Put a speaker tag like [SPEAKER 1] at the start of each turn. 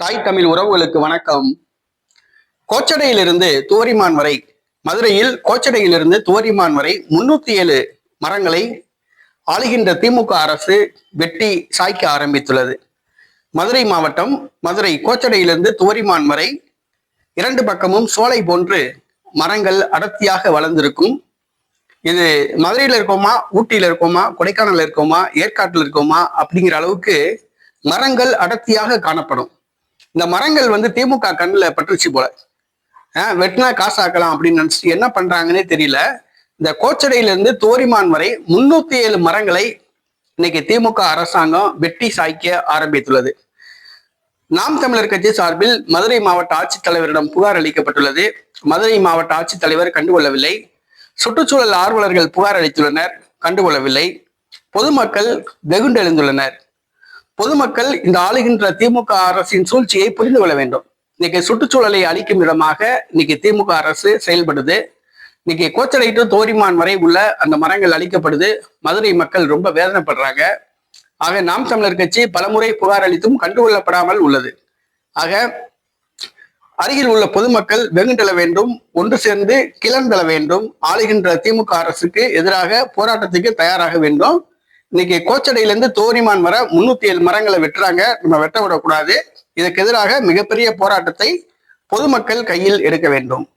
[SPEAKER 1] தாய் தமிழ் உறவுகளுக்கு வணக்கம். கோச்சடையிலிருந்து துவரிமான் வரை மதுரையில் கோச்சடையிலிருந்து துவரிமான் வரை முன்னூத்தி ஏழு மரங்களை ஆளுகின்ற திமுக அரசு வெட்டி சாய்க்க ஆரம்பித்துள்ளது. மதுரை மாவட்டம் மதுரை கோச்சடையிலிருந்து துவரிமான் வரை இரண்டு பக்கமும் சோலை போன்று மரங்கள் அடர்த்தியாக வளர்ந்திருக்கும். இது மதுரையில் இருக்கோமா ஊட்டியில் இருக்கோமா கொடைக்கானல் இருக்கோமா ஏற்காட்டில் இருக்கோமா அப்படிங்கிற அளவுக்கு மரங்கள் அடர்த்தியாக காணப்படும். இந்த மரங்கள் வந்து திமுக கண்ணில் பற்றுச்சு போல. ஆஹ் வெட்டினா காசாக்கலாம் அப்படின்னு நினச்சிட்டு என்ன பண்றாங்கன்னே தெரியல. இந்த கோச்சடையிலிருந்து தோரிமான் வரை முன்னூத்தி ஏழு மரங்களை இன்னைக்கு திமுக அரசாங்கம் வெட்டி சாய்க்க ஆரம்பித்துள்ளது. நாம் தமிழர் கட்சி சார்பில் மதுரை மாவட்ட ஆட்சித்தலைவரிடம் புகார் அளிக்கப்பட்டுள்ளது. மதுரை மாவட்ட ஆட்சித்தலைவர் கண்டுகொள்ளவில்லை. சுற்றுச்சூழல் ஆர்வலர்கள் புகார் அளித்துள்ளனர் கண்டுகொள்ளவில்லை. பொதுமக்கள் வெகுண்டெழுந்துள்ளனர். பொதுமக்கள் இந்த ஆளுகின்ற திமுக அரசின் சூழ்ச்சியை புரிந்து கொள்ள வேண்டும். இன்னைக்கு சுற்றுச்சூழலை அளிக்கும் விதமாக இன்னைக்கு திமுக அரசு செயல்படுது. இன்னைக்கு கோச்சடை டு தோரிமான் வரை உள்ள அந்த மரங்கள் அளிக்கப்படுது மதுரை மக்கள் ரொம்ப வேதனைப்படுறாங்க. ஆக நாம் தமிழர் கட்சி பலமுறை புகார் அளித்தும் கண்டுகொள்ளப்படாமல் உள்ளது. ஆக அருகில் உள்ள பொதுமக்கள் வெகுண்டல வேண்டும் ஒன்று சேர்ந்து கிளர்ந்தெழ வேண்டும். ஆளுகின்ற திமுக அரசுக்கு எதிராக போராட்டத்துக்கு தயாராக வேண்டும். இன்னைக்கு கோச்சடையில இருந்து தோரிமான் வர முன்னூத்தி ஏழு மரங்களை வெட்டுறாங்க. நம்ம வெட்ட விடக்கூடாது. இதற்கு எதிராக மிகப்பெரிய போராட்டத்தை பொதுமக்கள் கையில் எடுக்க வேண்டும்.